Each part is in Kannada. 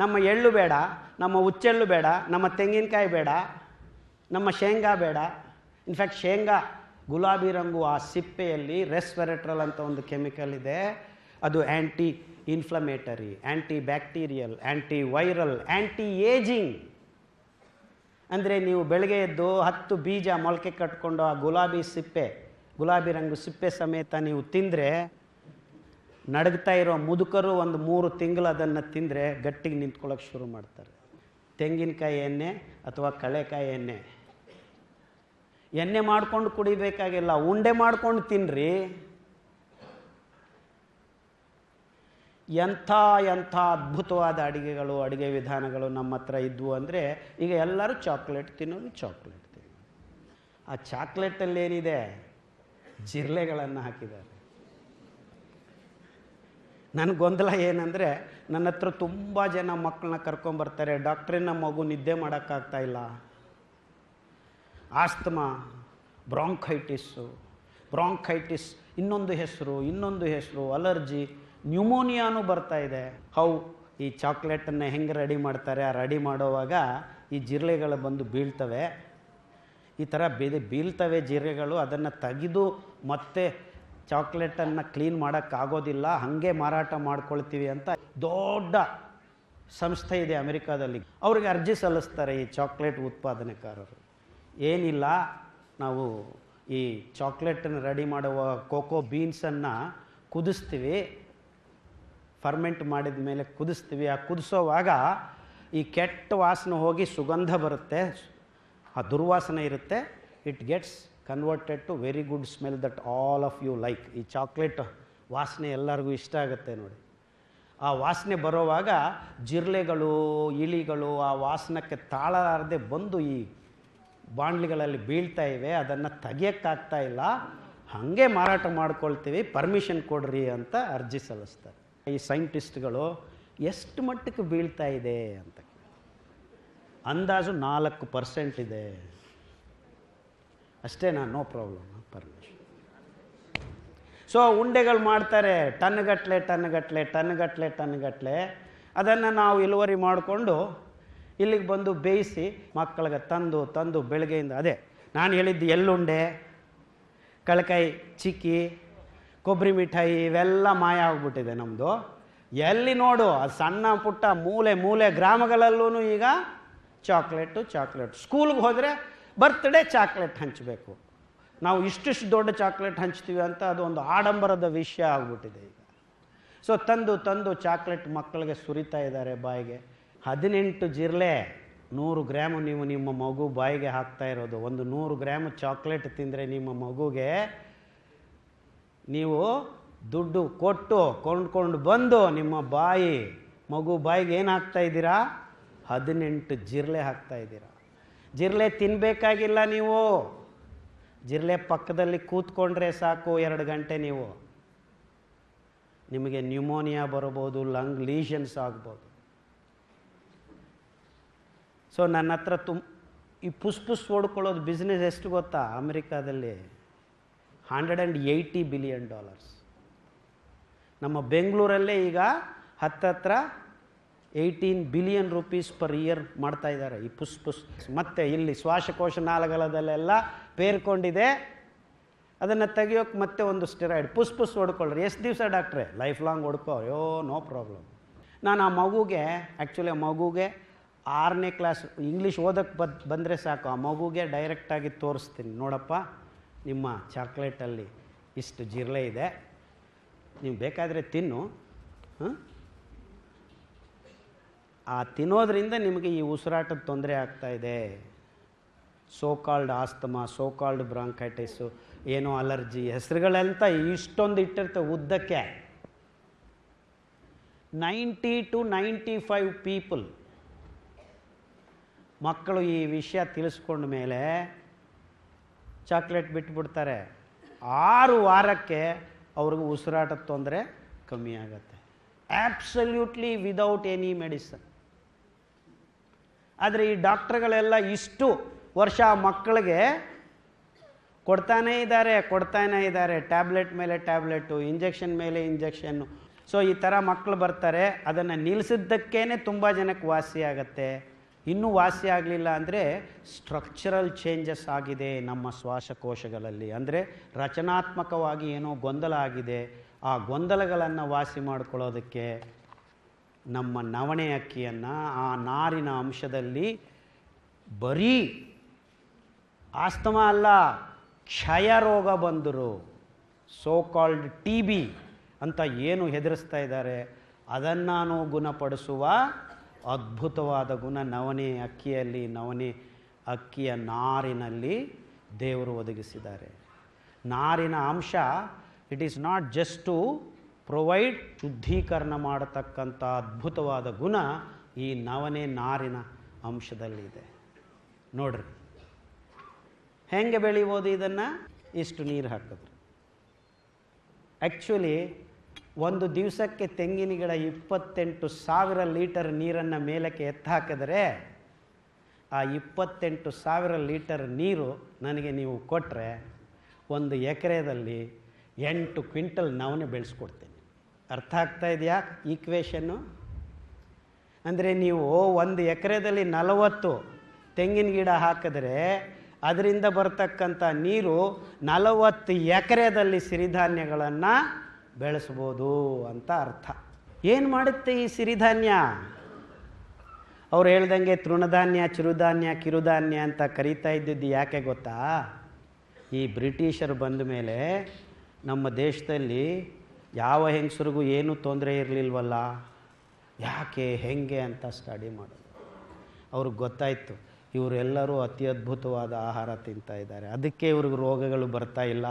ನಮ್ಮ ಎಳ್ಳು ಬೇಡ, ನಮ್ಮ ಹುಚ್ಚೆಳ್ಳು ಬೇಡ, ನಮ್ಮ ತೆಂಗಿನಕಾಯಿ ಬೇಡ, ನಮ್ಮ ಶೇಂಗಾ ಬೇಡ. ಇನ್ಫ್ಯಾಕ್ಟ್ ಶೇಂಗಾ, ಗುಲಾಬಿ ರಂಗು ಆ ಸಿಪ್ಪೆಯಲ್ಲಿ ರೆಸ್ವೆರೆಟ್ರಲ್ ಅಂತ ಒಂದು ಕೆಮಿಕಲ್ ಇದೆ. ಅದು anti inflammatory anti bacterial anti viral anti ageing ಅಂದರೆ ನೀವು ಬೆಳಗ್ಗೆ ಎದ್ದು ಹತ್ತು ಬೀಜ ಮೊಳಕೆ ಕಟ್ಕೊಂಡು ಆ ಗುಲಾಬಿ ಸಿಪ್ಪೆ, ಗುಲಾಬಿ ರಂಗು ಸಿಪ್ಪೆ ಸಮೇತ ನೀವು ತಿಂದರೆ ನಡಗ್ತಾ ಇರೋ ಮುದುಕರು ಒಂದು ಮೂರು ತಿಂಗಳು ಅದನ್ನು ತಿಂದರೆ ಗಟ್ಟಿಗೆ ನಿಂತ್ಕೊಳ್ಳೋಕೆ ಶುರು ಮಾಡ್ತಾರೆ. ತೆಂಗಿನಕಾಯಿ ಎಣ್ಣೆ ಅಥವಾ ಕಳೆಕಾಯಿ ಎಣ್ಣೆ. ಎಣ್ಣೆ ಮಾಡ್ಕೊಂಡು ಕುಡಿಬೇಕಾಗಿಲ್ಲ, ಉಂಡೆ ಮಾಡ್ಕೊಂಡು ತಿನ್ನಿರಿ ಎಂಥ ಎಂಥ ಅದ್ಭುತವಾದ ಅಡುಗೆಗಳು, ಅಡುಗೆ ವಿಧಾನಗಳು ನಮ್ಮ ಹತ್ರ ಇದ್ವು ಅಂದರೆ, ಈಗ ಎಲ್ಲರೂ ಚಾಕ್ಲೇಟ್ ತಿನ್ನೋದು ಚಾಕ್ಲೇಟ್ ತಿನ್ನೋದು ಆ ಚಾಕ್ಲೇಟಲ್ಲಿ ಏನಿದೆ? ಜಿರಳೆಗಳನ್ನು ಹಾಕಿದ್ದಾರೆ. ನನ್ನ ಗೊಂದಲ ಏನಂದರೆ ನನ್ನ ಹತ್ರ ತುಂಬ ಜನ ಮಕ್ಕಳನ್ನ ಕರ್ಕೊಂಬರ್ತಾರೆ. ಡಾಕ್ಟ್ರಿನ ಮಗು ನಿದ್ದೆ ಮಾಡೋಕ್ಕಾಗ್ತಾ ಇಲ್ಲ. ಆಸ್ತಮಾ ಬ್ರಾಂಕೈಟಿಸ್ಸು ಬ್ರಾಂಕೈಟಿಸ್, ಇನ್ನೊಂದು ಹೆಸರು ಇನ್ನೊಂದು ಹೆಸರು, ಅಲರ್ಜಿ, ನ್ಯೂಮೋನಿಯಾನು ಬರ್ತಾ ಇದೆ. ಹೌ, ಈ ಚಾಕ್ಲೇಟನ್ನು ಹೆಂಗೆ ರೆಡಿ ಮಾಡ್ತಾರೆ? ಆ ರೆಡಿ ಮಾಡೋವಾಗ ಈ ಜಿರಳೆಗಳು ಬಂದು ಬೀಳ್ತವೆ. ಈ ಥರ ಬೀಳ್ತವೆ ಜಿರಳೆಗಳು, ಅದನ್ನು ತೆಗೆದು ಮತ್ತೆ ಚಾಕ್ಲೇಟನ್ನು ಕ್ಲೀನ್ ಮಾಡೋಕ್ಕಾಗೋದಿಲ್ಲ ಹಾಗೆ ಮಾರಾಟ ಮಾಡ್ಕೊಳ್ತೀವಿ ಅಂತ ದೊಡ್ಡ ಸಂಸ್ಥೆ ಇದೆ ಅಮೆರಿಕಾದಲ್ಲಿ. ಅವ್ರಿಗೆ ಅರ್ಜಿ ಸಲ್ಲಿಸ್ತಾರೆ ಈ ಚಾಕ್ಲೇಟ್ ಉತ್ಪಾದನೆಕಾರರು. ಏನಿಲ್ಲ, ನಾವು ಈ ಚಾಕ್ಲೇಟನ್ನು ರೆಡಿ ಮಾಡುವ ಕೋಕೋ ಬೀನ್ಸನ್ನು ಕುದಿಸ್ತೀವಿ, ಫರ್ಮೆಂಟ್ ಮಾಡಿದ ಮೇಲೆ ಕುದಿಸ್ತೀವಿ. ಆ ಕುದಿಸೋವಾಗ ಈ ಕೆಟ್ಟ ವಾಸನೆ ಹೋಗಿ ಸುಗಂಧ ಬರುತ್ತೆ, ಆ ದುರ್ವಾಸನೆ ಇರುತ್ತೆ, it gets converted to very good smell that all of you like ಈ ಚಾಕ್ಲೇಟ್ ವಾಸನೆ ಎಲ್ಲರಿಗೂ ಇಷ್ಟ ಆಗುತ್ತೆ ನೋಡಿ. ಆ ವಾಸನೆ ಬರೋವಾಗ ಜಿರ್ಲೆಗಳು ಇಳಿಗಳು ಆ ವಾಸನಕ್ಕೆ ತಾಳಲಾರದೆ ಬಂದು ಈ ಬಾಂಡ್ಲಿಗಳಲ್ಲಿ ಬೀಳ್ತಾ ಇವೆ, ಅದನ್ನು ತೆಗಿಯೋಕ್ಕಾಗ್ತಾ ಇಲ್ಲ. ಹಾಗೆ ಮಾರಾಟ ಮಾಡ್ಕೊಳ್ತೀವಿ ಪರ್ಮಿಷನ್ ಕೊಡ್ರಿ ಅಂತ ಅರ್ಜಿ ಸಲ್ಲಿಸ್ತಾರೆ. ಈ ಸೈಂಟಿಸ್ಟ್ಗಳು ಎಷ್ಟು ಮಟ್ಟಕ್ಕೆ ಬೀಳ್ತಾ ಇದೆ ಅಂತ ಅಂದಾಜು ನಾಲ್ಕು ಪರ್ಸೆಂಟ್ ಇದೆ. ಅಷ್ಟೇ ನಾನು ನೋ ಪ್ರಾಬ್ಲಮ್ ಪರ್ಮಿಷನ್ ಸೊ ಉಂಡೆಗಳು ಮಾಡ್ತಾರೆ ಟನ್ಗಟ್ಲೆ ಟನ್ಗಟ್ಲೆ ಟನ್ಗಟ್ಲೆ ಟನ್ಗಟ್ಲೆ ಅದನ್ನು ನಾವು ಇಳುವರಿ ಮಾಡಿಕೊಂಡು ಇಲ್ಲಿಗೆ ಬಂದು ಬೇಯಿಸಿ ಮಕ್ಕಳಿಗೆ ತಂದು ತಂದು ಬೆಳಗ್ಗೆಯಿಂದ, ಅದೇ ನಾನು ಹೇಳಿದ್ದು ಎಳ್ಳುಂಡೆ, ಕಳಕಾಯಿ ಚಿಕ್ಕಿ, ಕೊಬ್ಬರಿ ಮಿಠಾಯಿ ಇವೆಲ್ಲ ಮಾಯ ಆಗ್ಬಿಟ್ಟಿದೆ ನಮ್ಮದು ಎಲ್ಲಿ ನೋಡು, ಆ ಸಣ್ಣ ಪುಟ್ಟ ಮೂಲೆ ಮೂಲೆ ಗ್ರಾಮಗಳಲ್ಲೂ ಈಗ ಚಾಕ್ಲೇಟು ಚಾಕ್ಲೇಟ್ ಸ್ಕೂಲ್ಗೆ ಹೋದರೆ ಬರ್ತ್ಡೇ ಚಾಕ್ಲೇಟ್ ಹಂಚಬೇಕು. ನಾವು ಇಷ್ಟಿಷ್ಟು ದೊಡ್ಡ ಚಾಕ್ಲೇಟ್ ಹಂಚ್ತೀವಿ ಅಂತ ಅದು ಒಂದು ಆಡಂಬರದ ವಿಷಯ ಆಗ್ಬಿಟ್ಟಿದೆ ಈಗ. ಸೊ ತಂದು ತಂದು ಚಾಕ್ಲೇಟ್ ಮಕ್ಕಳಿಗೆ ಸುರಿತಾ ಇದ್ದಾರೆ ಬಾಯಿಗೆ. ಹದಿನೆಂಟು ಜಿರಲೆ ನೂರು ಗ್ರಾಮು ನೀವು ನಿಮ್ಮ ಮಗು ಬಾಯಿಗೆ ಹಾಕ್ತಾ ಇರೋದು. ಒಂದು ನೂರು ಗ್ರಾಮ್ ಚಾಕ್ಲೇಟ್ ತಿಂದರೆ ನಿಮ್ಮ ಮಗುಗೆ ನೀವು ದುಡ್ಡು ಕೊಟ್ಟು ಕೊಂಡ್ಕೊಂಡು ಬಂದು ನಿಮ್ಮ ಬಾಯಿ ಮಗು ಬಾಯಿಗೆ ಏನು ಹಾಕ್ತಾ ಇದ್ದೀರಾ? ಹದಿನೆಂಟು ಜಿರಲೆ ಹಾಕ್ತಾ ಇದ್ದೀರಾ. ಜಿರ್ಲೆ ತಿನ್ನಬೇಕಾಗಿಲ್ಲ ನೀವು. ಜಿರ್ಲೆ ಪಕ್ಕದಲ್ಲಿ ಕೂತ್ಕೊಂಡ್ರೆ ಸಾಕು ಎರಡು ಗಂಟೆ ನೀವು. ನಿಮಗೆ ನ್ಯೂಮೋನಿಯಾ ಬರಬಹುದು ಲಂಗ್ ಲೀಷನ್ಸ್ ಆಗ್ಬೋದು. ಸೊ ನನ್ನ ಹತ್ರ ತುಮ್ ಈ ಪುಸ್ ಪುಸ್ ಓಡ್ಕೊಳ್ಳೋದು ಬಿಸ್ನೆಸ್ ಎಷ್ಟು ಗೊತ್ತಾ? ಅಮೆರಿಕಾದಲ್ಲಿ hundred and eighty billion dollars ನಮ್ಮ ಬೆಂಗಳೂರಲ್ಲೇ ಈಗ ಹತ್ತತ್ರ eighteen billion rupees per year ಮಾಡ್ತಾ ಇದ್ದಾರೆ. ಈ ಪುಸ್ ಪುಸ್. ಮತ್ತೆ ಇಲ್ಲಿ ಶ್ವಾಸಕೋಶ ನಾಲಗಳದಲ್ಲೆಲ್ಲ ಪೇರ್ಕೊಂಡಿದೆ. ಅದನ್ನು ತೆಗಿಯೋಕೆ ಮತ್ತೆ ಒಂದು ಸ್ಟೆರಾಯ್ಡ್ ಪುಸ್ ಪುಸ್ ಹೊಡ್ಕೊಳ್ರಿ. ಎಷ್ಟು ದಿವಸ ಡಾಕ್ಟ್ರೆ? ಲೈಫ್ ಲಾಂಗ್ ಹೊಡ್ಕೋ. ಅಯ್ಯೋ ನೋ ಪ್ರಾಬ್ಲಮ್ ನಾನು ಆ ಮಗುಗೆ ಆ್ಯಕ್ಚುಲಿ ಆ ಮಗುಗೆ ಆರನೇ ಕ್ಲಾಸ್ ಇಂಗ್ಲೀಷ್ ಓದೋಕ್ಕೆ ಬದ್, ಬಂದರೆ ಸಾಕು. ಆ ಮಗುಗೆ ಡೈರೆಕ್ಟಾಗಿ ತೋರಿಸ್ತೀನಿ. ನೋಡಪ್ಪ, ನಿಮ್ಮ ಚಾಕ್ಲೇಟಲ್ಲಿ ಇಷ್ಟು ಜಿರ್ಲೆ ಇದೆ. ನೀವು ಬೇಕಾದರೆ ತಿನ್ನು. ಹಾಂ ಆ ತಿನ್ನೋದ್ರಿಂದ ನಿಮಗೆ ಈ ಉಸಿರಾಟದ ತೊಂದರೆ ಆಗ್ತಾ ಇದೆ. So called asthma so called bronchitis ಏನೋ ಅಲರ್ಜಿ, ಹೆಸರುಗಳೆಂತ ಇಷ್ಟೊಂದು ಇಟ್ಟಿರ್ತವೆ ಉದ್ದಕ್ಕೆ. Ninety to ninety five people ಮಕ್ಕಳು ಈ ವಿಷಯ ತಿಳಿಸ್ಕೊಂಡ ಮೇಲೆ ಚಾಕ್ಲೇಟ್ ಬಿಟ್ಬಿಡ್ತಾರೆ. ಆರು ವಾರಕ್ಕೆ ಅವ್ರಿಗೆ ಉಸಿರಾಟದ ತೊಂದರೆ ಕಮ್ಮಿ ಆಗುತ್ತೆ. ಆ್ಯಬ್ಸಲ್ಯೂಟ್ಲಿ ವಿದೌಟ್ ಎನಿ ಮೆಡಿಸನ್ ಆದರೆ ಈ ಡಾಕ್ಟ್ರುಗಳೆಲ್ಲ ಇಷ್ಟು ವರ್ಷ ಮಕ್ಕಳಿಗೆ ಕೊಡ್ತಾನೇ ಇದ್ದಾರೆ ಕೊಡ್ತಾನೇ ಇದ್ದಾರೆ. ಟ್ಯಾಬ್ಲೆಟ್ ಮೇಲೆ ಟ್ಯಾಬ್ಲೆಟು, ಇಂಜೆಕ್ಷನ್ ಮೇಲೆ ಇಂಜೆಕ್ಷನ್ನು. ಸೊ ಈ ಥರ ಮಕ್ಕಳು ಬರ್ತಾರೆ, ಅದನ್ನು ನಿಲ್ಲಿಸಿದ್ದಕ್ಕೇ ತುಂಬ ಜನಕ್ಕೆ ವಾಸಿ ಆಗುತ್ತೆ. ಇನ್ನೂ ವಾಸಿ ಆಗಲಿಲ್ಲ ಅಂದರೆ ಸ್ಟ್ರಕ್ಚರಲ್ ಚೇಂಜಸ್ ಆಗಿದೆ ನಮ್ಮ ಶ್ವಾಸಕೋಶಗಳಲ್ಲಿ. ಅಂದರೆ ರಚನಾತ್ಮಕವಾಗಿ ಏನೋ ಗೊಂದಲ ಆಗಿದೆ. ಆ ಗೊಂದಲಗಳನ್ನು ವಾಸಿ ಮಾಡ್ಕೊಳ್ಳೋದಕ್ಕೆ ನಮ್ಮ ನವಣೆ ಅಕ್ಕಿಯನ್ನು ಆ ನಾರಿನ ಅಂಶದಲ್ಲಿ ಬರೀ ಆಸ್ತಮ ಅಲ್ಲ, ಕ್ಷಯ ರೋಗ ಬಂದರು ಸೋ ಕಾಲ್ಡ್ ಟಿ ಬಿ ಅಂತ ಏನು ಹೆದರಿಸ್ತಾ ಇದ್ದಾರೆ, ಅದನ್ನು ಗುಣಪಡಿಸುವ ಅದ್ಭುತವಾದ ಗುಣ ನವನೆ ಅಕ್ಕಿಯಲ್ಲಿ ನವನೆ ಅಕ್ಕಿಯ ನಾರಿನಲ್ಲಿ ದೇವರು ಒದಗಿಸಿದ್ದಾರೆ. ನಾರಿನ ಅಂಶ it is not just provide ಶುದ್ಧೀಕರಣ ಮಾಡತಕ್ಕಂಥ ಅದ್ಭುತವಾದ ಗುಣ ಈ ನವಣೆ ನಾರಿನ ಅಂಶದಲ್ಲಿದೆ. ನೋಡ್ರಿ. ಹೆಂಗೆ ಬೆಳಿಬೋದು ಇದನ್ನು? ಇಷ್ಟು ನೀರು ಹಾಕಿದ್ರು. ಆ್ಯಕ್ಚುಲಿ ಒಂದು ದಿವಸಕ್ಕೆ ತೆಂಗಿನ ಗಿಡ ಇಪ್ಪತ್ತೆಂಟು ಸಾವಿರ ಲೀಟರ್ ನೀರನ್ನು ಮೇಲಕ್ಕೆ ಎತ್ತ ಹಾಕಿದರೆ ಆ ಇಪ್ಪತ್ತೆಂಟು ಸಾವಿರ ಲೀಟರ್ ನೀರು ನನಗೆ ನೀವು ಕೊಟ್ಟರೆ ಒಂದು ಎಕರೆದಲ್ಲಿ ಎಂಟು ಕ್ವಿಂಟಲ್ ನವನೆ ಬೆಳೆಸ್ಕೊಡ್ತೇನೆ. ಅರ್ಥ ಆಗ್ತಾ ಇದೆಯಾ ಈಕ್ವೇಷನ್ನು ಅಂದರೆ ನೀವು ಒಂದು ಎಕರೆದಲ್ಲಿ ನಲವತ್ತು ತೆಂಗಿನ ಗಿಡ ಹಾಕಿದ್ರೆ ಅದರಿಂದ ಬರ್ತಕ್ಕಂಥ ನೀರು ನಲವತ್ತು ಎಕರೆದಲ್ಲಿ ಸಿರಿಧಾನ್ಯಗಳನ್ನು ಬೆಳೆಸ್ಬೋದು ಅಂತ ಅರ್ಥ. ಏನು ಮಾಡುತ್ತೆ ಈ ಸಿರಿಧಾನ್ಯ? ಅವ್ರು ಹೇಳ್ದಂಗೆ ತೃಣಧಾನ್ಯ, ಚಿರುಧಾನ್ಯ, ಕಿರುಧಾನ್ಯ ಅಂತ ಕರೀತಾ ಇದ್ದಿದ್ದು ಯಾಕೆ ಗೊತ್ತಾ? ಈ ಬ್ರಿಟಿಷರು ಬಂದ ಮೇಲೆ ನಮ್ಮ ದೇಶದಲ್ಲಿ ಯಾವ ಹೆಂಗಸರಿಗೂ ಏನೂ ತೊಂದರೆ ಇರಲಿಲ್ವಲ್ಲ? ಯಾಕೆ, ಹೆಂಗೆ ಅಂತ ಸ್ಟಡಿ ಮಾಡೋದು. ಅವ್ರಿಗೆ ಗೊತ್ತಾಯಿತು, ಇವರೆಲ್ಲರೂ ಅತಿ ಅದ್ಭುತವಾದ ಆಹಾರ ತಿಂತಾ ಇದ್ದಾರೆ. ಅದಕ್ಕೆ ಇವ್ರಿಗೆ ರೋಗಗಳು ಬರ್ತಾ ಇಲ್ಲ.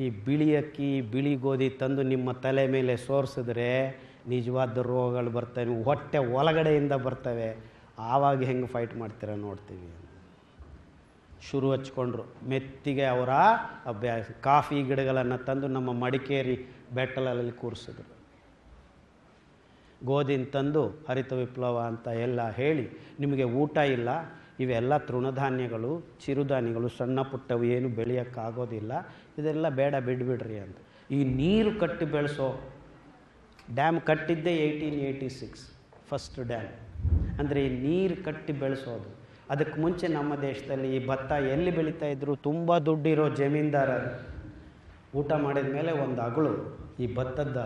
ಈ ಬಿಳಿ ಅಕ್ಕಿ, ಬಿಳಿ ಗೋಧಿ ತಂದು ನಿಮ್ಮ ತಲೆ ಮೇಲೆ ಸೋರಿಸಿದ್ರೆ ನಿಜವಾದ ರೋಗಗಳು ಬರ್ತವೆ. ಹೊಟ್ಟೆ ಒಳಗಡೆಯಿಂದ ಬರ್ತವೆ. ಆವಾಗ ಹೆಂಗೆ ಫೈಟ್ ಮಾಡ್ತೀರ ನೋಡ್ತೀವಿ ಶುರು ಹಚ್ಕೊಂಡ್ರು. ಮೆತ್ತಿಗೆ ಅವರ ಅಭ್ಯಾಸ. ಕಾಫಿ ಗಿಡಗಳನ್ನು ತಂದು ನಮ್ಮ ಮಡಿಕೇರಿ ಬೆಟ್ಟಲಲ್ಲಿ ಕೂರಿಸಿದ್ರು. ಗೋಧಿನ ತಂದು ಹರಿತ ವಿಪ್ಲವ ಅಂತ ಎಲ್ಲ ಹೇಳಿ ನಿಮಗೆ ಊಟ ಇಲ್ಲ, ಇವೆಲ್ಲ ತೃಣಧಾನ್ಯಗಳು, ಚಿರುಧಾನ್ಯಗಳು, ಸಣ್ಣ ಪುಟ್ಟವು ಏನು ಬೆಳೆಯೋಕ್ಕಾಗೋದಿಲ್ಲ, ಇದೆಲ್ಲ ಬೇಡ ಬಿಡ್ಬಿಡ್ರಿ ಅಂತ. ಈ ನೀರು ಕಟ್ಟಿ ಬೆಳೆಸೋ dam ಕಟ್ಟಿದ್ದೇ eighteen eighty six first dam ಅಂದರೆ ಈ ನೀರು ಕಟ್ಟಿ ಬೆಳೆಸೋದು. ಅದಕ್ಕೆ ಮುಂಚೆ ನಮ್ಮ ದೇಶದಲ್ಲಿ ಈ ಭತ್ತ ಎಲ್ಲಿ ಬೆಳೀತಾ ಇದ್ರು, ತುಂಬ ದುಡ್ಡಿರೋ ಜಮೀನ್ದಾರರು ಊಟ ಮಾಡಿದ ಮೇಲೆ ಒಂದು ಅಗಳು. ಈ ಭತ್ತದ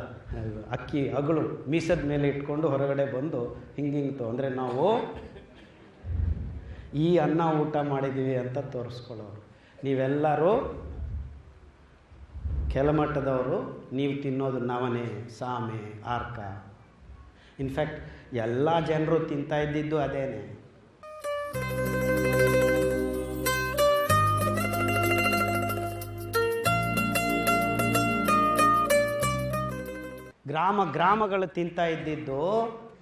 ಅಕ್ಕಿ ಅಗಳು ಮೀಸದ ಮೇಲೆ ಇಟ್ಕೊಂಡು ಹೊರಗಡೆ ಬಂದು ಹಿಂಗೆ ಹಿಂಗೆ ಅಂದರೆ ನಾವು ಈ ಅನ್ನ ಊಟ ಮಾಡಿದ್ದೀವಿ ಅಂತ ತೋರಿಸ್ಕೊಳ್ಳೋರು. ನೀವೆಲ್ಲರೂ ಕೆಳಮಟ್ಟದವರು, ನೀವು ತಿನ್ನೋದು ನವನೆ, ಸಾಮೆ, ಆರ್ಕ. ಇನ್ಫ್ಯಾಕ್ಟ್ ಎಲ್ಲ ಜನರು ತಿಂತಾ ಇದ್ದಿದ್ದು ಅದೇನೆ. ಗ್ರಾಮ ಗ್ರಾಮಗಳು ತಿಂತಾ ಇದ್ದಿದ್ದು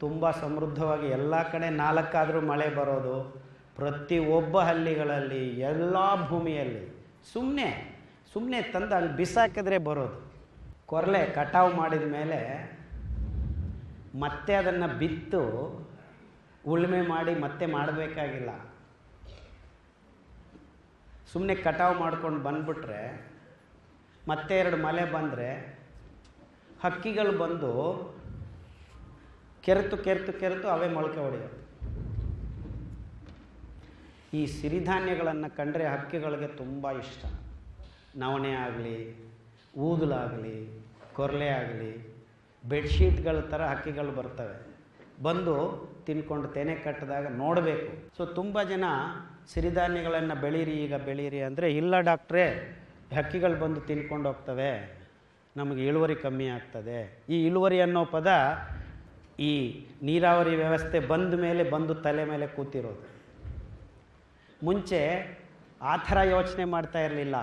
ತುಂಬ ಸಮೃದ್ಧವಾಗಿ ಎಲ್ಲ ಕಡೆ ನಾಲ್ಕಾದರೂ ಮಳೆ ಬರೋದು. ಪ್ರತಿ ಒಬ್ಬ ಹಳ್ಳಿಗಳಲ್ಲಿ ಎಲ್ಲ ಭೂಮಿಯಲ್ಲಿ ಸುಮ್ಮನೆ ಸುಮ್ಮನೆ ತಂದು ಅಲ್ಲಿ ಬಿಸಾಕಿದ್ರೆ ಬರೋದು. ಕೊರಲೆ ಕಟಾವು ಮಾಡಿದ ಮೇಲೆ ಮತ್ತೆ ಅದನ್ನು ಬಿತ್ತು, ಉಳುಮೆ ಮಾಡಿ ಮತ್ತೆ ಮಾಡಬೇಕಾಗಿಲ್ಲ. ಸುಮ್ಮನೆ ಕಟಾವು ಮಾಡ್ಕೊಂಡು ಬಂದ್ಬಿಟ್ರೆ ಮತ್ತೆ ಎರಡು ಮಳೆ ಬಂದರೆ ಹಕ್ಕಿಗಳು ಬಂದು ಕೆರೆತು ಕೆರೆತು ಕೆರೆತು ಅವೇ ಮೊಳಕೆ ಹೊಡೆಯುತ್ತೆ ಈ ಸಿರಿಧಾನ್ಯಗಳನ್ನು ಕಂಡರೆ ಹಕ್ಕಿಗಳಿಗೆ ತುಂಬ ಇಷ್ಟ. ನವಣೆ ಆಗಲಿ ಊದಲಾಗಲಿ ಕೊರಲೆ ಆಗಲಿ, ಬೆಡ್ಶೀಟ್ಗಳ ಥರ ಹಕ್ಕಿಗಳು ಬರ್ತವೆ. ಬಂದು ತಿನ್ಕೊಂಡು ತೆನೆ ಕಟ್ಟಿದಾಗ ನೋಡಬೇಕು. ಸೊ, ತುಂಬ ಜನ ಸಿರಿಧಾನ್ಯಗಳನ್ನು ಬೆಳೀರಿ, ಈಗ ಬೆಳೀರಿ ಅಂದರೆ ಇಲ್ಲ ಡಾಕ್ಟ್ರೇ, ಹಕ್ಕಿಗಳು ಬಂದು ತಿನ್ಕೊಂಡು ಹೋಗ್ತವೆ. ನಮಗೆ ಇಳುವರಿ ಕಮ್ಮಿ ಆಗ್ತದೆ. ಈ ಇಳುವರಿ ಅನ್ನೋ ಪದ ಈ ನೀರಾವರಿ ವ್ಯವಸ್ಥೆ ಬಂದ ಮೇಲೆ ಬಂದು ತಲೆ ಮೇಲೆ ಕೂತಿರೋದು. ಮುಂಚೆ ಆ ಥರ ಯೋಚನೆ ಮಾಡ್ತಾ ಇರಲಿಲ್ಲ.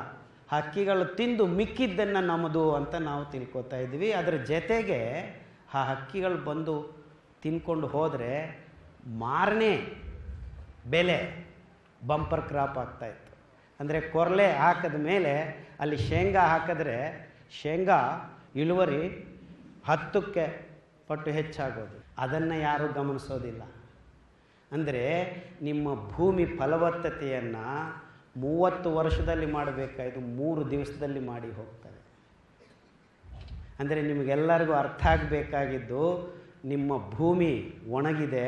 ಹಕ್ಕಿಗಳು ತಿಂದು ಮಿಕ್ಕಿದ್ದನ್ನು ನಮ್ಮದು ಅಂತ ನಾವು ತಿಳ್ಕೊತಾ ಇದ್ವಿ. ಅದರ ಜೊತೆಗೆ ಆ ಹಕ್ಕಿಗಳು ಬಂದು ತಿನ್ಕೊಂಡು ಹೋದರೆ ಮಾರನೇ ಬೆಲೆ ಬಂಪರ್ ಕ್ರಾಪ್ ಆಗ್ತಾಯಿತ್ತು ಅಂದರೆ ಕೊರಲೆ ಹಾಕಿದ ಮೇಲೆ ಅಲ್ಲಿ ಶೇಂಗಾ ಹಾಕಿದ್ರೆ ಶೇಂಗಾ, ಇಳುವರಿ ಹತ್ತಕ್ಕೆ ಪಟ್ಟು ಹೆಚ್ಚಾಗೋದು. ಅದನ್ನು ಯಾರೂ ಗಮನಿಸೋದಿಲ್ಲ. ಅಂದರೆ ನಿಮ್ಮ ಭೂಮಿ ಫಲವತ್ತತೆಯನ್ನು ಮೂವತ್ತು ವರ್ಷದಲ್ಲಿ ಮಾಡಬೇಕಾಯಿತು ಮೂರು ದಿವಸದಲ್ಲಿ ಮಾಡಿ ಹೋಗ್ತಾರೆ ಅಂದರೆ ನಿಮಗೆಲ್ಲರಿಗೂ ಅರ್ಥ ಆಗಬೇಕಾಗಿದ್ದು, ನಿಮ್ಮ ಭೂಮಿ ಒಣಗಿದೆ.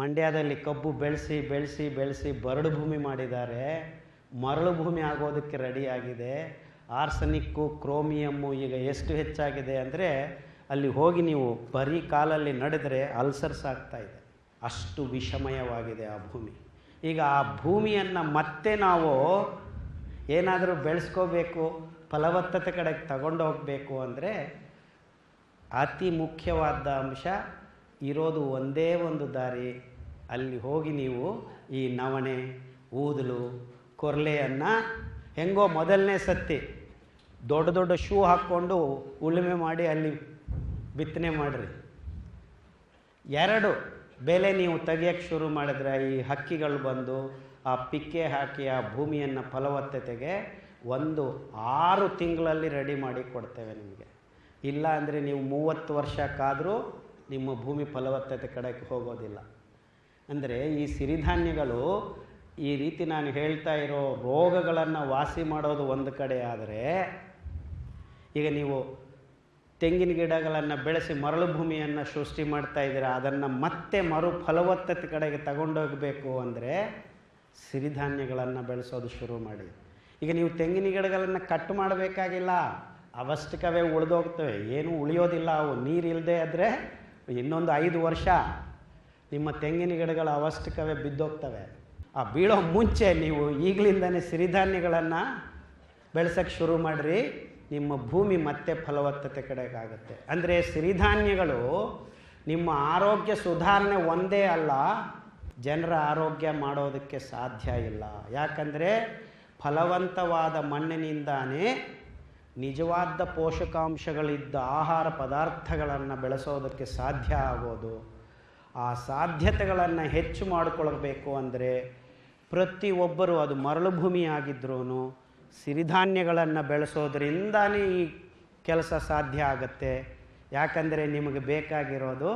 ಮಂಡ್ಯದಲ್ಲಿ ಕಬ್ಬು ಬೆಳೆಸಿ ಬೆಳೆಸಿ ಬೆಳೆಸಿ ಬರಡು ಭೂಮಿ ಮಾಡಿದ್ದಾರೆ. ಮರಳು ಭೂಮಿ ಆಗೋದಕ್ಕೆ ರೆಡಿಯಾಗಿದೆ ಆರ್ಸನಿಕ್ಕು, ಕ್ರೋಮಿಯಮ್ಮು ಈಗ ಎಷ್ಟು ಹೆಚ್ಚಾಗಿದೆ ಅಂದರೆ ಅಲ್ಲಿ ಹೋಗಿ ನೀವು ಬರೀ ಕಾಲಲ್ಲಿ ನಡೆದರೆ ಅಲ್ಸರ್ಸ್ ಆಗ್ತಾ ಇದೆ. ಅಷ್ಟು ವಿಷಮಯವಾಗಿದೆ ಆ ಭೂಮಿ. ಈಗ ಆ ಭೂಮಿಯನ್ನು ಮತ್ತೆ ನಾವು ಏನಾದರೂ ಬೆಳೆಸ್ಕೋಬೇಕು, ಫಲವತ್ತತೆ ಕಡೆಗೆ ತಗೊಂಡು ಹೋಗಬೇಕು ಅಂದರೆ ಅತಿ ಮುಖ್ಯವಾದ ಅಂಶ ಇರೋದು ಒಂದೇ ಒಂದು ದಾರಿ. ಅಲ್ಲಿ ಹೋಗಿ ನೀವು ಈ ನವಣೆ, ಊದಲು, ಕೊರಲೆಯನ್ನು ಹೆಂಗೋ ಮೊದಲನೇ ಸತಿ ದೊಡ್ಡ ದೊಡ್ಡ ಶೂ ಹಾಕ್ಕೊಂಡು ಉಳುಮೆ ಮಾಡಿ ಅಲ್ಲಿ ಬಿತ್ತನೆ ಮಾಡಿರಿ. ಎರಡು ಬೆಲೆ ನೀವು ತೆಗಿಯೋಕ್ಕೆ ಶುರು ಮಾಡಿದ್ರೆ ಈ ಹಕ್ಕಿಗಳು ಬಂದು ಆ ಪಿಕ್ಕೆ ಹಾಕಿ ಆ ಭೂಮಿಯನ್ನು ಫಲವತ್ತತೆಗೆ ಒಂದು ಆರು ತಿಂಗಳಲ್ಲಿ ರೆಡಿ ಮಾಡಿ ಕೊಡ್ತೇವೆ ನಿಮಗೆ. ಇಲ್ಲ ಅಂದರೆ ನೀವು ಮೂವತ್ತು ವರ್ಷ ಕಾದರೂ ನಿಮ್ಮ ಭೂಮಿ ಫಲವತ್ತತೆ ಕಡೆಗೆ ಹೋಗೋದಿಲ್ಲ. ಅಂದರೆ ಈ ಸಿರಿಧಾನ್ಯಗಳು ಈ ರೀತಿ ನಾನು ಹೇಳ್ತಾ ಇರೋ ರೋಗಗಳನ್ನು ವಾಸಿ ಮಾಡೋದು ಒಂದು ಕಡೆ ಆದರೆ ಈಗ ನೀವು ತೆಂಗಿನ ಗಿಡಗಳನ್ನು ಬೆಳೆಸಿ ಮರಳು ಭೂಮಿಯನ್ನು ಸೃಷ್ಟಿ ಮಾಡ್ತಾ ಇದ್ದೀರಾ, ಅದನ್ನು ಮತ್ತೆ ಮರು ಫಲವತ್ತತೆ ಕಡೆಗೆ ತಗೊಂಡೋಗಬೇಕು ಅಂದರೆ ಸಿರಿಧಾನ್ಯಗಳನ್ನು ಬೆಳೆಸೋದು ಶುರು ಮಾಡಿ. ಈಗ ನೀವು ತೆಂಗಿನ ಗಿಡಗಳನ್ನು ಕಟ್ ಮಾಡಬೇಕಾಗಿಲ್ಲ ಅವಷ್ಟಕವೇ ಉಳಿದೋಗ್ತವೆ, ಏನೂ ಉಳಿಯೋದಿಲ್ಲ, ಅವು ನೀರಿಲ್ಲದೆ ಆದರೆ ಇನ್ನೊಂದು ಐದು ವರ್ಷ ನಿಮ್ಮ ತೆಂಗಿನ ಗಿಡಗಳ ಅವಷ್ಟಕವೇ ಬಿದ್ದೋಗ್ತವೆ. ಆ ಬೀಳೋ ಮುಂಚೆ ನೀವು ಈಗಲಿಂದನೇ ಸಿರಿಧಾನ್ಯಗಳನ್ನು ಬೆಳೆಸೋಕ್ಕೆ ಶುರು ಮಾಡಿರಿ. ನಿಮ್ಮ ಭೂಮಿ ಮತ್ತೆ ಫಲವತ್ತತೆ ಕಡೆಗಾಗುತ್ತೆ. ಅಂದರೆ ಸಿರಿಧಾನ್ಯಗಳು ನಿಮ್ಮ ಆರೋಗ್ಯ ಸುಧಾರಣೆ ಒಂದೇ ಅಲ್ಲ, ಜನರ ಆರೋಗ್ಯ ಮಾಡೋದಕ್ಕೆ ಸಾಧ್ಯ ಇಲ್ಲ. ಯಾಕಂದರೆ ಫಲವಂತವಾದ ಮಣ್ಣಿನಿಂದಾನೇ ನಿಜವಾದ ಪೋಷಕಾಂಶಗಳಿದ್ದ ಆಹಾರ ಪದಾರ್ಥಗಳನ್ನು ಬೆಳೆಸೋದಕ್ಕೆ ಸಾಧ್ಯ ಆಗೋದು. ಆ ಸಾಧ್ಯತೆಗಳನ್ನು ಹೆಚ್ಚು ಮಾಡಿಕೊಳ್ಳಬೇಕು ಅಂದರೆ ಪ್ರತಿಯೊಬ್ಬರು ಅದು ಮರಳು ಸಿರಿಧಾನ್ಯಗಳನ್ನು ಬೆಳೆಸೋದ್ರಿಂದನೇ ಈ ಕೆಲಸ ಸಾಧ್ಯ ಆಗುತ್ತೆ. ಯಾಕಂದರೆ ನಿಮಗೆ ಬೇಕಾಗಿರೋದು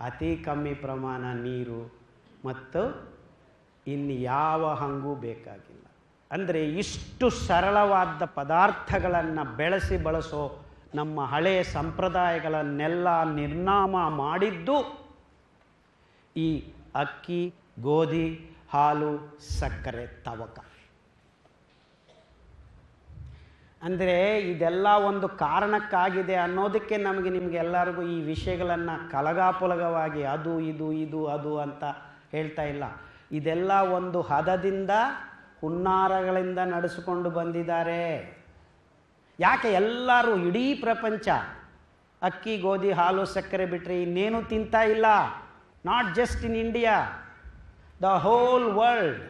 ಅತಿ ಕಮ್ಮಿ ಪ್ರಮಾಣ ನೀರು ಮತ್ತು ಇನ್ನು ಯಾವ ಹಂಗೂ ಬೇಕಾಗಿಲ್ಲ. ಅಂದರೆ ಇಷ್ಟು ಸರಳವಾದ ಪದಾರ್ಥಗಳನ್ನು ಬೆಳೆಸಿ ಬಳಸೋ ನಮ್ಮ ಹಳೆಯ ಸಂಪ್ರದಾಯಗಳನ್ನೆಲ್ಲ ನಿರ್ನಾಮ ಮಾಡಿದ್ದು ಈ ಅಕ್ಕಿ, ಗೋಧಿ, ಹಾಲು, ಸಕ್ಕರೆ, ತವಕ. ಅಂದರೆ ಇದೆಲ್ಲ ಒಂದು ಕಾರಣಕ್ಕಾಗಿದೆ ಅನ್ನೋದಕ್ಕೆ ನಮಗೆ ನಿಮಗೆಲ್ಲರಿಗೂ ಈ ವಿಷಯಗಳನ್ನು ಕಲಗಾಪುಲಗವಾಗಿ ಅದು, ಇದು ಇದು, ಅದು ಅಂತ ಹೇಳ್ತಾ ಇಲ್ಲ. ಇದೆಲ್ಲ ಒಂದು ಹದದಿಂದ ಹುನ್ನಾರಗಳಿಂದ ನಡೆಸಿಕೊಂಡು ಬಂದಿದ್ದಾರೆ. ಯಾಕೆ ಎಲ್ಲರೂ ಇಡೀ ಪ್ರಪಂಚ ಅಕ್ಕಿ, ಗೋಧಿ, ಹಾಲು, ಸಕ್ಕರೆ ಬಿಟ್ಟರೆ ಇನ್ನೇನು ತಿಂತಾ ಇಲ್ಲ? Not just in India the whole world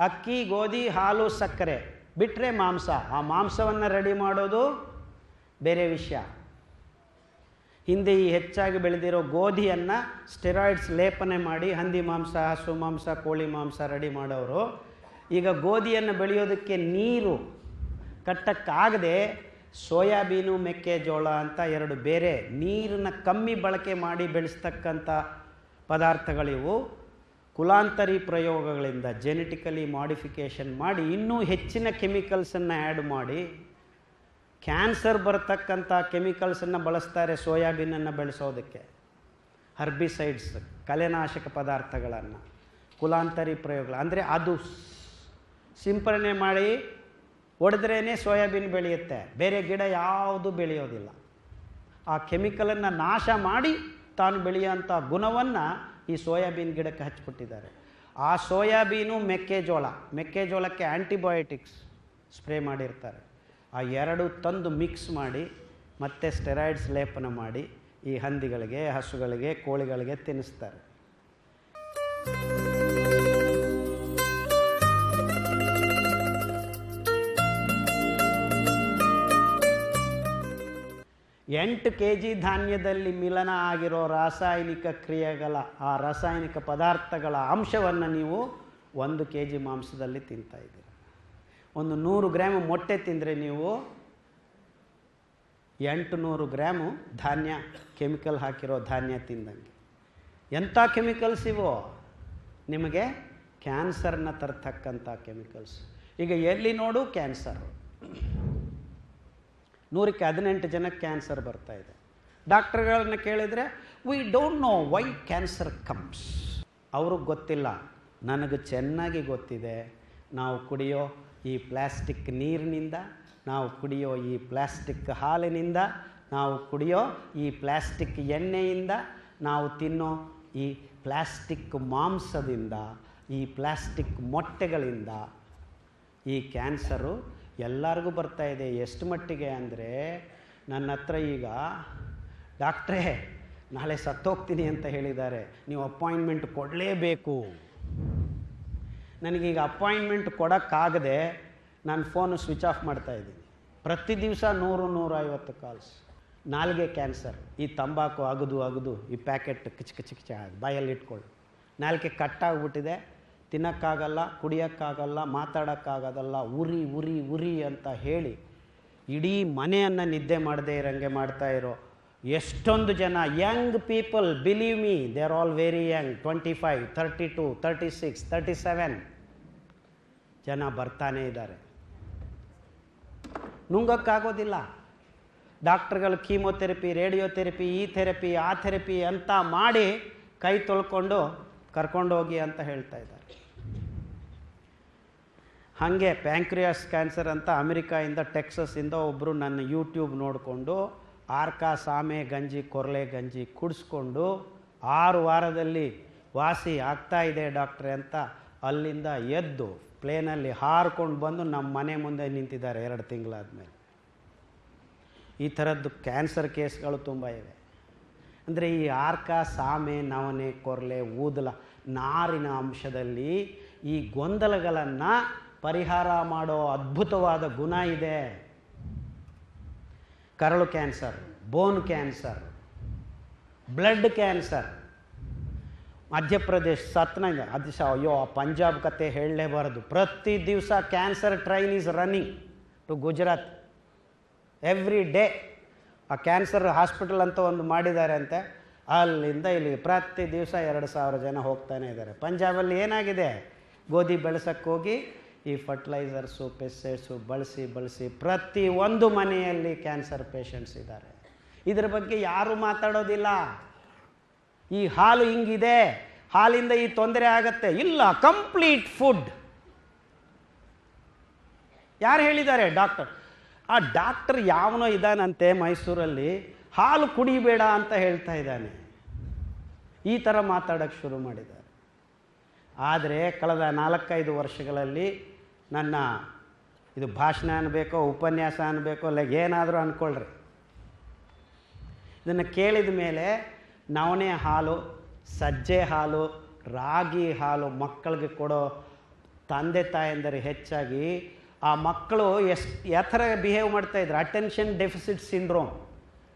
ಅಕ್ಕಿ, ಗೋಧಿ, ಹಾಲು, ಸಕ್ಕರೆ. ಬಿಟ್ಟರೆ ಮಾಂಸ. ಆ ಮಾಂಸವನ್ನು ರೆಡಿ ಮಾಡೋದು ಬೇರೆ ವಿಷಯ. ಹಿಂದೆ ಈ ಹೆಚ್ಚಾಗಿ ಬೆಳೆದಿರೋ ಗೋಧಿಯನ್ನು ಸ್ಟೆರಾಯ್ಡ್ಸ್ ಲೇಪನೆ ಮಾಡಿ ಹಂದಿ ಮಾಂಸ, ಹಸು ಮಾಂಸ, ಕೋಳಿ ಮಾಂಸ ರೆಡಿ ಮಾಡೋರು. ಈಗ ಗೋಧಿಯನ್ನು ಬೆಳೆಯೋದಕ್ಕೆ ನೀರು ಕಟ್ಟಕ್ಕಾಗದೆ ಸೋಯಾಬೀನು, ಮೆಕ್ಕೆಜೋಳ ಅಂತ ಎರಡು ಬೇರೆ ನೀರನ್ನು ಕಮ್ಮಿ ಬಳಕೆ ಮಾಡಿ ಬೆಳೆಸ್ತಕ್ಕಂಥ ಪದಾರ್ಥಗಳಿವು. ಕುಲಾಂತರಿ ಪ್ರಯೋಗಗಳಿಂದ ಜೆನೆಟಿಕಲಿ ಮಾಡಿಫಿಕೇಷನ್ ಮಾಡಿ ಇನ್ನೂ ಹೆಚ್ಚಿನ ಕೆಮಿಕಲ್ಸನ್ನು ಆ್ಯಡ್ ಮಾಡಿ ಕ್ಯಾನ್ಸರ್ ಬರತಕ್ಕಂಥ ಕೆಮಿಕಲ್ಸನ್ನು ಬಳಸ್ತಾರೆ ಸೋಯಾಬೀನನ್ನು ಬೆಳೆಸೋದಕ್ಕೆ. ಹರ್ಬಿಸೈಡ್ಸ್ ಕಲೆನಾಶಕ ಪದಾರ್ಥಗಳನ್ನು, ಕುಲಾಂತರಿ ಪ್ರಯೋಗಗಳು, ಅಂದರೆ ಅದು ಸಿಂಪರಣೆ ಮಾಡಿ ಹೊಡೆದ್ರೇ ಸೋಯಾಬೀನ್ ಬೆಳೆಯುತ್ತೆ. ಬೇರೆ ಗಿಡ ಯಾವುದು ಬೆಳೆಯೋದಿಲ್ಲ. ಆ ಕೆಮಿಕಲನ್ನು ನಾಶ ಮಾಡಿ ತಾನು ಬೆಳೆಯೋಂಥ ಗುಣವನ್ನು ಈ ಸೋಯಾಬೀನ್ ಗಿಡಕ್ಕೆ ಹಚ್ಚಿಬಿಟ್ಟಿದ್ದಾರೆ. ಆ ಸೋಯಾಬೀನು ಮೆಕ್ಕೆಜೋಳ, ಮೆಕ್ಕೆಜೋಳಕ್ಕೆ ಆ್ಯಂಟಿಬಯೋಟಿಕ್ಸ್ ಸ್ಪ್ರೇ ಮಾಡಿರ್ತಾರೆ. ಆ ಎರಡು ತಂದು ಮಿಕ್ಸ್ ಮಾಡಿ ಮತ್ತೆ ಸ್ಟೆರಾಯ್ಡ್ಸ್ ಲೇಪನ ಮಾಡಿ ಈ ಹಂದಿಗಳಿಗೆ, ಹಸುಗಳಿಗೆ, ಕೋಳಿಗಳಿಗೆ ತಿನ್ನಿಸ್ತಾರೆ. ಎಂಟು ಕೆ ಜಿ ಧಾನ್ಯದಲ್ಲಿ ಮಿಲನ ಆಗಿರೋ ರಾಸಾಯನಿಕ ಕ್ರಿಯೆಗಳ, ಆ ರಾಸಾಯನಿಕ ಪದಾರ್ಥಗಳ ಅಂಶವನ್ನು ನೀವು ಒಂದು ಕೆ ಜಿ ಮಾಂಸದಲ್ಲಿ ತಿಂತಾ ಇದ್ದೀರ. ಒಂದು ನೂರು ಗ್ರಾಮ್ ಮೊಟ್ಟೆ ತಿಂದರೆ ನೀವು ಎಂಟು ನೂರು ಗ್ರಾಮು ಧಾನ್ಯ, ಕೆಮಿಕಲ್ ಹಾಕಿರೋ ಧಾನ್ಯ ತಿಂದಂಗೆ. ಎಂಥ ಕೆಮಿಕಲ್ಸ್ ಇವು? ನಿಮಗೆ ಕ್ಯಾನ್ಸರ್ನ ತರ್ತಕ್ಕಂಥ ಕೆಮಿಕಲ್ಸ್. ಈಗ ಎಲ್ಲಿ ನೋಡು ಕ್ಯಾನ್ಸರು. ನೂರಕ್ಕೆ ಹದಿನೆಂಟು ಜನಕ್ಕೆ ಕ್ಯಾನ್ಸರ್ ಬರ್ತಾ ಇದೆ. ಡಾಕ್ಟರ್ಗಳನ್ನ ಕೇಳಿದರೆ we don't know why cancer comes ಅವ್ರಿಗೆ ಗೊತ್ತಿಲ್ಲ. ನನಗೆ ಚೆನ್ನಾಗಿ ಗೊತ್ತಿದೆ. ನಾವು ಕುಡಿಯೋ ಈ ಪ್ಲ್ಯಾಸ್ಟಿಕ್ ನೀರಿನಿಂದ, ನಾವು ಕುಡಿಯೋ ಈ ಪ್ಲ್ಯಾಸ್ಟಿಕ್ ಹಾಲಿನಿಂದ, ನಾವು ಕುಡಿಯೋ ಈ ಪ್ಲ್ಯಾಸ್ಟಿಕ್ ಎಣ್ಣೆಯಿಂದ, ನಾವು ತಿನ್ನೋ ಈ ಪ್ಲ್ಯಾಸ್ಟಿಕ್ ಮಾಂಸದಿಂದ, ಈ ಪ್ಲ್ಯಾಸ್ಟಿಕ್ ಮೊಟ್ಟೆಗಳಿಂದ ಈ ಕ್ಯಾನ್ಸರು ಎಲ್ಲರಿಗೂ ಬರ್ತಾ ಇದೆ. ಎಷ್ಟು ಮಟ್ಟಿಗೆ ಅಂದರೆ ನನ್ನ ಹತ್ರ ಈಗ, ಡಾಕ್ಟ್ರೇ, ನಾಳೆ ಸತ್ತೋಗ್ತೀನಿ ಅಂತ ಹೇಳಿದ್ದಾರೆ. ನೀವು ಅಪಾಯಿಂಟ್ಮೆಂಟ್ ಕೊಡಲೇಬೇಕು. ನನಗೀಗ ಅಪಾಯಿಂಟ್ಮೆಂಟ್ ಕೊಡೋಕ್ಕಾಗದೆ ನಾನು ಫೋನು ಸ್ವಿಚ್ ಆಫ್ ಮಾಡ್ತಾ ಇದ್ದೀನಿ. ಪ್ರತಿ ದಿವಸ ನೂರು, ನೂರೈವತ್ತು ಕಾಲ್ಸ್. ನಾಲ್ಗೆ ಕ್ಯಾನ್ಸರ್. ಈ ತಂಬಾಕು, ಅಗದು ಅಗದು, ಈ ಪ್ಯಾಕೆಟ್ ಕಿಚ್ ಕಿಚ್, ಕಿಚ ಬಾಯಲ್ಲಿ ಇಟ್ಕೊಳ್ಳಿ. ನಾಲ್ಕೆ ಕಟ್ಟಾಗ್ಬಿಟ್ಟಿದೆ ತಿನ್ನೋಕ್ಕಾಗಲ್ಲ, ಕುಡಿಯೋಕ್ಕಾಗಲ್ಲ, ಮಾತಾಡೋಕ್ಕಾಗೋದಲ್ಲ, ಉರಿ ಉರಿ ಉರಿ ಅಂತ ಹೇಳಿ ಇಡೀ ಮನೆಯನ್ನು ನಿದ್ದೆ ಮಾಡದೇ ಇರೋಂಗೆ ಮಾಡ್ತಾ ಇರೋ ಎಷ್ಟೊಂದು ಜನ young people, believe me, they are all very young, twenty five thirty two thirty six thirty seven ಜನ ಬರ್ತಾನೇ ಇದ್ದಾರೆ. ನುಂಗಕ್ಕಾಗೋದಿಲ್ಲ. ಡಾಕ್ಟ್ರುಗಳು ಕೀಮೋಥೆರಪಿ, ರೇಡಿಯೋಥೆರಪಿ, ಈ ಥೆರಪಿ, ಆ ಥೆರಪಿ ಅಂತ ಮಾಡಿ ಕೈ ತೊಳ್ಕೊಂಡು ಕರ್ಕೊಂಡೋಗಿ ಅಂತ ಹೇಳ್ತಾ ಇದ್ದಾರೆ. ಹಾಗೆ ಪ್ಯಾಂಕ್ರಿಯಾಸ್ ಕ್ಯಾನ್ಸರ್ ಅಂತ ಅಮೆರಿಕಾಯಿಂದ ಟೆಕ್ಸಸ್ಸಿಂದ ಒಬ್ಬರು ನನ್ನ ಯೂಟ್ಯೂಬ್ ನೋಡಿಕೊಂಡು, ಆರ್ಕ, ಸಾಮೆ, ಗಂಜಿ, ಕೊರಲೆ ಗಂಜಿ ಕುಡಿಸ್ಕೊಂಡು ಆರು ವಾರದಲ್ಲಿ ವಾಸಿ ಆಗ್ತಾ ಇದೆ ಡಾಕ್ಟ್ರೆ ಅಂತ ಅಲ್ಲಿಂದ ಎದ್ದು ಪ್ಲೇನಲ್ಲಿ ಹಾರ್ಕೊಂಡು ಬಂದು ನಮ್ಮ ಮನೆ ಮುಂದೆ ನಿಂತಿದ್ದಾರೆ ಎರಡು ತಿಂಗಳಾದಮೇಲೆ. ಈ ಥರದ್ದು ಕ್ಯಾನ್ಸರ್ ಕೇಸ್ಗಳು ತುಂಬ ಇವೆ. ಅಂದರೆ ಈ ಆರ್ಕ, ಸಾಮೆ ನವನೆ ಕೊರಲೆ, ಊದಲ ನಾರಿನ ಅಂಶದಲ್ಲಿ ಈ ಗೊಂದಲಗಳನ್ನು ಪರಿಹಾರ ಮಾಡೋ ಅದ್ಭುತವಾದ ಗುಣ ಇದೆ. ಕರಳು cancer, bone cancer, blood cancer, Madhya Pradesh Satna ಅದು ಸಹ ಅಯ್ಯೋ, ಆ ಪಂಜಾಬ್ ಕತೆ ಹೇಳಲೇಬಾರದು. ಪ್ರತಿ ದಿವಸ cancer train is running to Gujarat every day ಆ ಕ್ಯಾನ್ಸರ್ ಹಾಸ್ಪಿಟಲ್ ಅಂತ ಒಂದು ಮಾಡಿದ್ದಾರೆ ಅಂತೆ. ಅಲ್ಲಿಂದ ಇಲ್ಲಿ ಪ್ರತಿ ದಿವಸ ಎರಡು ಸಾವಿರ ಜನ ಹೋಗ್ತಾನೆ ಇದ್ದಾರೆ. ಪಂಜಾಬಲ್ಲಿ ಏನಾಗಿದೆ? ಗೋಧಿ ಬೆಳೆಸೋಕ್ಕೋಗಿ ಈ ಫರ್ಟಿಲೈಸರ್ಸು ಪೆಸ್ಸೈಡ್ಸು ಬಳಸಿ ಬಳಸಿ ಪ್ರತಿ ಒಂದು ಮನೆಯಲ್ಲಿ ಕ್ಯಾನ್ಸರ್ ಪೇಷಂಟ್ಸ್ ಇದ್ದಾರೆ. ಇದ್ರ ಬಗ್ಗೆ ಯಾರೂ ಮಾತಾಡೋದಿಲ್ಲ. ಈ ಹಾಲು ಹಿಂಗಿದೆ. ಹಾಲಿಂದ ಈ ತೊಂದರೆ ಆಗತ್ತೆ. ಇಲ್ಲ ಕಂಪ್ಲೀಟ್ ಫುಡ್ ಯಾರು ಹೇಳಿದ್ದಾರೆ? ಡಾಕ್ಟರ್ ಆ ಡಾಕ್ಟರ್ ಯಾವನೋ ಇದ್ದಾನಂತೆ ಮೈಸೂರಲ್ಲಿ, ಹಾಲು ಕುಡಿಬೇಡ ಅಂತ ಹೇಳ್ತಾ ಇದ್ದಾನೆ. ಈ ಥರ ಮಾತಾಡೋಕ್ಕೆ ಶುರು ಮಾಡಿದ್ದಾರೆ. ಆದರೆ ಕಳೆದ ನಾಲ್ಕೈದು ವರ್ಷಗಳಲ್ಲಿ ನನ್ನ ಇದು ಭಾಷಣ ಅನ್ನಬೇಕೋ ಉಪನ್ಯಾಸ ಅನ್ನಬೇಕೋ ಇಲ್ಲ ಏನಾದರೂ ಅಂದ್ಕೊಳ್ರಿ ಇದನ್ನು ಕೇಳಿದ ಮೇಲೆ ನವಣೆ ಹಾಲು, ಸಜ್ಜೆ ಹಾಲು, ರಾಗಿ ಹಾಲು ಮಕ್ಕಳಿಗೆ ಕೊಡೋ ತಂದೆ ತಾಯಂದರು ಹೆಚ್ಚಾಗಿ ಆ ಮಕ್ಕಳು ಎಸ್ ಯಾವ ಥರ ಬಿಹೇವ್ ಮಾಡ್ತಾ ಇದ್ರು? ಅಟೆನ್ಷನ್ ಡೆಫಿಸಿಟ್ ಸಿಂಡ್ರೋಮ್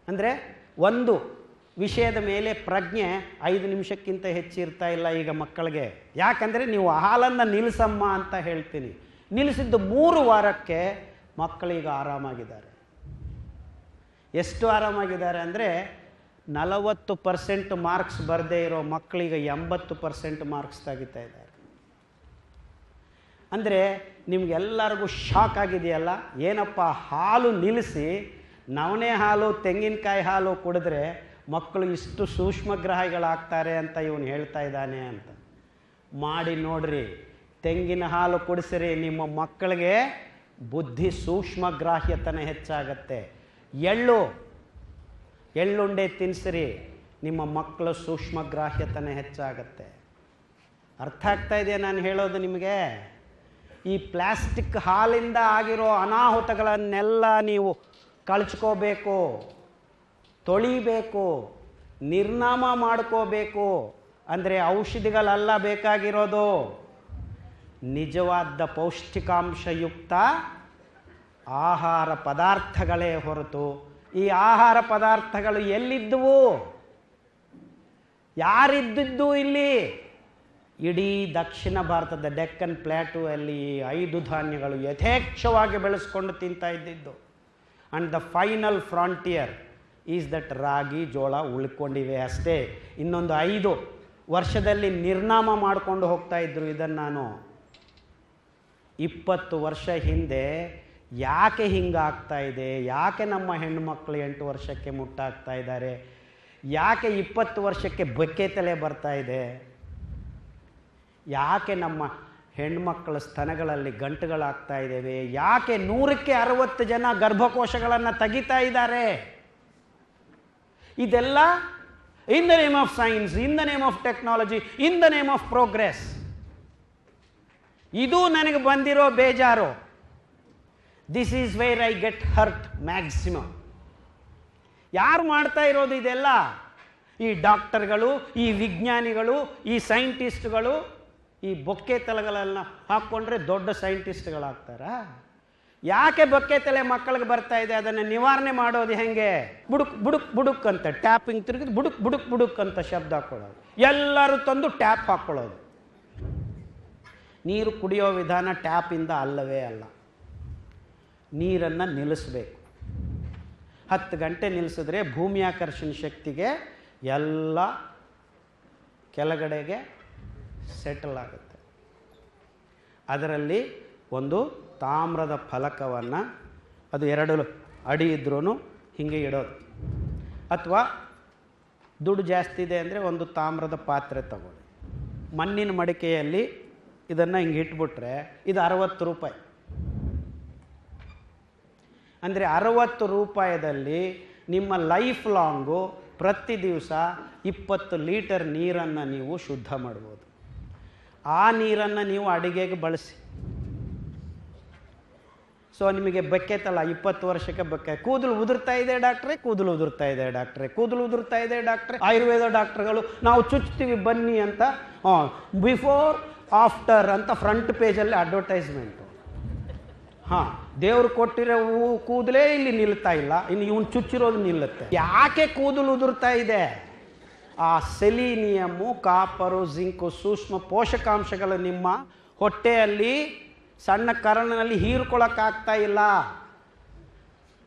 ಅಂದರೆ ಒಂದು ವಿಷಯದ ಮೇಲೆ ಪ್ರಜ್ಞೆ ಐದು ನಿಮಿಷಕ್ಕಿಂತ ಹೆಚ್ಚಿರ್ತಾ ಇಲ್ಲ ಈಗ ಮಕ್ಕಳಿಗೆ. ಯಾಕಂದರೆ ನೀವು ಹಾಲನ್ನು ನಿಲ್ಲಿಸಮ್ಮ ಅಂತ ಹೇಳ್ತೀನಿ. ನಿಲ್ಲಿಸಿದ್ದು ಮೂರು ವಾರಕ್ಕೆ ಮಕ್ಕಳೀಗ ಆರಾಮಾಗಿದ್ದಾರೆ. ಎಷ್ಟು ಆರಾಮಾಗಿದ್ದಾರೆ ಅಂದರೆ ನಲವತ್ತು ಪರ್ಸೆಂಟ್ ಮಾರ್ಕ್ಸ್ ಬರದೇ ಇರೋ ಮಕ್ಕಳಿಗೆ ಎಂಬತ್ತು ಪರ್ಸೆಂಟ್ ಮಾರ್ಕ್ಸ್ ತೆಗಿತಾ ಇದ್ದಾರೆ ಅಂದರೆ ನಿಮಗೆಲ್ಲರಿಗೂ ಶಾಕ್ ಆಗಿದೆಯಲ್ಲ? ಏನಪ್ಪ, ಹಾಲು ನಿಲ್ಲಿಸಿ, ನವಣೆ ಹಾಲು, ತೆಂಗಿನಕಾಯಿ ಹಾಲು ಕುಡಿದ್ರೆ ಮಕ್ಕಳು ಇಷ್ಟು ಸೂಕ್ಷ್ಮಗ್ರಹಿಗಳಾಗ್ತಾರೆ ಅಂತ ಇವನು ಹೇಳ್ತಾ ಇದ್ದಾನೆ ಅಂತ. ಮಾಡಿ ನೋಡ್ರಿ, ತೆಂಗಿನ ಹಾಲು ಕುಡಿಸಿರಿ, ನಿಮ್ಮ ಮಕ್ಕಳಿಗೆ ಬುದ್ಧಿ ಸೂಕ್ಷ್ಮಗ್ರಾಹ್ಯತನ ಹೆಚ್ಚಾಗತ್ತೆ. ಎಳ್ಳು, ಎಳ್ಳುಂಡೆ ತಿನ್ಸಿರಿ, ನಿಮ್ಮ ಮಕ್ಕಳು ಸೂಕ್ಷ್ಮಗ್ರಾಹ್ಯತನ ಹೆಚ್ಚಾಗತ್ತೆ. ಅರ್ಥ ಆಗ್ತಾ ಇದೆಯಾ ನಾನು ಹೇಳೋದು ನಿಮಗೆ? ಈ ಪ್ಲಾಸ್ಟಿಕ್ ಹಾಲಿಂದ ಆಗಿರೋ ಅನಾಹುತಗಳನ್ನೆಲ್ಲ ನೀವು ಕಳಚ್ಕೋಬೇಕು, ತೊಳಿಬೇಕು, ನಿರ್ನಾಮ ಮಾಡ್ಕೋಬೇಕು. ಅಂದರೆ ಔಷಧಿಗಳಲ್ಲ ಬೇಕಾಗಿರೋದು. ನಿಜವಾದ ಪೌಷ್ಟಿಕಾಂಶಯುಕ್ತ ಆಹಾರ ಪದಾರ್ಥಗಳೇ ಹೊರತು ಈ ಆಹಾರ ಪದಾರ್ಥಗಳು ಎಲ್ಲಿದ್ದುವು ಯಾರಿದ್ದಿದ್ದು ಇಲ್ಲಿ? ಇಡೀ ದಕ್ಷಿಣ ಭಾರತದ ಡೆಕ್ಕನ್ ಪ್ಲ್ಯಾಟು ಅಲ್ಲಿ ಐದು ಧಾನ್ಯಗಳು ಯಥೇಚ್ಛವಾಗಿ ಬೆಳೆಸ್ಕೊಂಡು ತಿಂತಾ ಇದ್ದಿದ್ದು. And the final frontier is that ರಾಗಿ, ಜೋಳ ಉಳ್ಕೊಂಡಿವೆ ಅಷ್ಟೇ. ಇನ್ನೊಂದು ಐದು ವರ್ಷದಲ್ಲಿ ನಿರ್ನಾಮ ಮಾಡಿಕೊಂಡು ಹೋಗ್ತಾ ಇದ್ರು ಇದನ್ನು ನಾನು. ಇಪ್ಪತ್ತು ವರ್ಷ ಹಿಂದೆ ಯಾಕೆ ಹಿಂಗಾಗ್ತಾ ಇದೆ? ಯಾಕೆ ನಮ್ಮ ಹೆಣ್ಣುಮಕ್ಕಳು ಎಂಟು ವರ್ಷಕ್ಕೆ ಮುಟ್ಟಾಗ್ತಾ ಇದ್ದಾರೆ? ಯಾಕೆ ಇಪ್ಪತ್ತು ವರ್ಷಕ್ಕೆ ಬೆಕ್ಕೆ ತಲೆ ಬರ್ತಾ ಇದೆ? ಯಾಕೆ ನಮ್ಮ ಹೆಣ್ಮಕ್ಕಳ ಸ್ತನಗಳಲ್ಲಿ ಗಂಟುಗಳಾಗ್ತಾ ಇದ್ದೇವೆ? ಯಾಕೆ ನೂರಕ್ಕೆ ಅರವತ್ತು ಜನ ಗರ್ಭಕೋಶಗಳನ್ನು ತೆಗಿತಾ ಇದ್ದಾರೆ? ಇದೆಲ್ಲ in the name of science in the name of technology in the name of progress ಇದು ನನಗೆ ಬಂದಿರೋ ಬೇಜಾರು. This is where I get hurt maximum ಯಾರು ಮಾಡ್ತಾ ಇರೋದು ಇದೆಲ್ಲ? ಈ ಡಾಕ್ಟರ್ಗಳು, ಈ ವಿಜ್ಞಾನಿಗಳು, ಈ ಸೈಂಟಿಸ್ಟ್ಗಳು ಈ ಬೊಕ್ಕೆ ತಲೆಗಳನ್ನ ಹಾಕ್ಕೊಂಡ್ರೆ ದೊಡ್ಡ ಸೈಂಟಿಸ್ಟ್ಗಳಾಗ್ತಾರಾ? ಯಾಕೆ ಬೊಕ್ಕೆ ತಲೆ ಮಕ್ಕಳಿಗೆ ಬರ್ತಾ ಇದೆ? ಅದನ್ನು ನಿವಾರಣೆ ಮಾಡೋದು ಹೆಂಗೆ? ಬುಡುಕ್ ಬುಡುಕ್ ಬುಡುಕ್ ಅಂತ ಟ್ಯಾಪಿಂಗ್ ತಿರುಗಿದು ಬುಡುಕ್ ಬುಡುಕ್ ಬುಡುಕ್ ಅಂತ ಶಬ್ದ ಹಾಕ್ಕೊಳ್ಳೋದು ಎಲ್ಲರೂ ತಂದು ಟ್ಯಾಪ್ ಹಾಕ್ಕೊಳ್ಳೋದು ನೀರು ಕುಡಿಯೋ ವಿಧಾನ ಟ್ಯಾಪಿಂದ ಅಲ್ಲವೇ ಅಲ್ಲ. ನೀರನ್ನು ನಿಲ್ಲಿಸಬೇಕು. ಹತ್ತು ಗಂಟೆ ನಿಲ್ಲಿಸಿದ್ರೆ ಭೂಮಿಯಾಕರ್ಷಣ ಶಕ್ತಿಗೆ ಎಲ್ಲ ಕೆಳಗಡೆಗೆ ಸೆಟಲ್ ಆಗುತ್ತೆ. ಅದರಲ್ಲಿ ಒಂದು ತಾಮ್ರದ ಫಲಕವನ್ನು ಅದು ಎರಡು ಅಡಿ ಇದ್ರೂ ಹೀಗೆ ಇಡೋದು. ಅಥವಾ ದುಡ್ಡು ಜಾಸ್ತಿ ಇದೆ ಅಂದರೆ ಒಂದು ತಾಮ್ರದ ಪಾತ್ರೆ ತಗೊಳ್ಳಿ. ಮಣ್ಣಿನ ಮಡಿಕೆಯಲ್ಲಿ ಇದನ್ನು ಹಿಂಗೆ ಇಟ್ಬಿಟ್ರೆ ಇದು ಅರವತ್ತು ರೂಪಾಯಿ. ಅಂದರೆ ಅರವತ್ತು ರೂಪಾಯಿದಲ್ಲಿ ನಿಮ್ಮ ಲೈಫ್ ಲಾಂಗು ಪ್ರತಿ ದಿವಸ ಇಪ್ಪತ್ತು ಲೀಟರ್ ನೀರನ್ನು ನೀವು ಶುದ್ಧ ಮಾಡ್ಬೋದು. ಆ ನೀರನ್ನು ನೀವು ಅಡುಗೆಗೆ ಬಳಸಿ. ಸೊ ನಿಮಗೆ ಬೆಕ್ಕೈತಲ್ಲ ಇಪ್ಪತ್ತು ವರ್ಷಕ್ಕೆ ಬೆಕ್ಕೆ. ಕೂದಲು ಉದುರ್ತಾ ಇದೆ ಡಾಕ್ಟ್ರೆ, ಕೂದಲು ಉದುರ್ತಾ ಇದೆ ಡಾಕ್ಟ್ರೆ. ಕೂದಲು ಉದುರ್ತಾ ಇದೆ ಡಾಕ್ಟ್ರೆ. ಆಯುರ್ವೇದ ಡಾಕ್ಟ್ರುಗಳು, ನಾವು ಚುಚ್ತೀವಿ ಬನ್ನಿ ಅಂತ ಬಿಫೋರ್ ಆಫ್ಟರ್ ಅಂತ ಫ್ರಂಟ್ ಪೇಜಲ್ಲಿ ಅಡ್ವರ್ಟೈಸ್ಮೆಂಟು ಹಾಂ, ದೇವ್ರು ಕೊಟ್ಟಿರೋ ಹೂ ಕೂದಲೇ ಇಲ್ಲಿ ನಿಲ್ತಾ ಇಲ್ಲ, ಇನ್ನು ಇವನು ಚುಚ್ಚಿರೋದು ನಿಲ್ಲುತ್ತೆ. ಯಾಕೆ ಕೂದಲು ಉದುರ್ತಾ ಇದೆ? ಆ ಸೆಲೀನಿಯಮ್ಮು ಕಾಪರು, ಜಿಂಕು, ಸೂಕ್ಷ್ಮ ಪೋಷಕಾಂಶಗಳು ನಿಮ್ಮ ಹೊಟ್ಟೆಯಲ್ಲಿ ಸಣ್ಣ ಕರಳಿನಲ್ಲಿ ಹೀರ್ಕೊಳ್ಳೋಕ್ಕಾಗ್ತಾ ಇಲ್ಲ.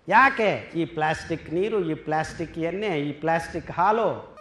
ಯಾಕೆ? ಈ ಪ್ಲಾಸ್ಟಿಕ್ ನೀರು, ಈ ಪ್ಲಾಸ್ಟಿಕ್ ಎಣ್ಣೆ, ಈ ಪ್ಲಾಸ್ಟಿಕ್ ಹಾಲು.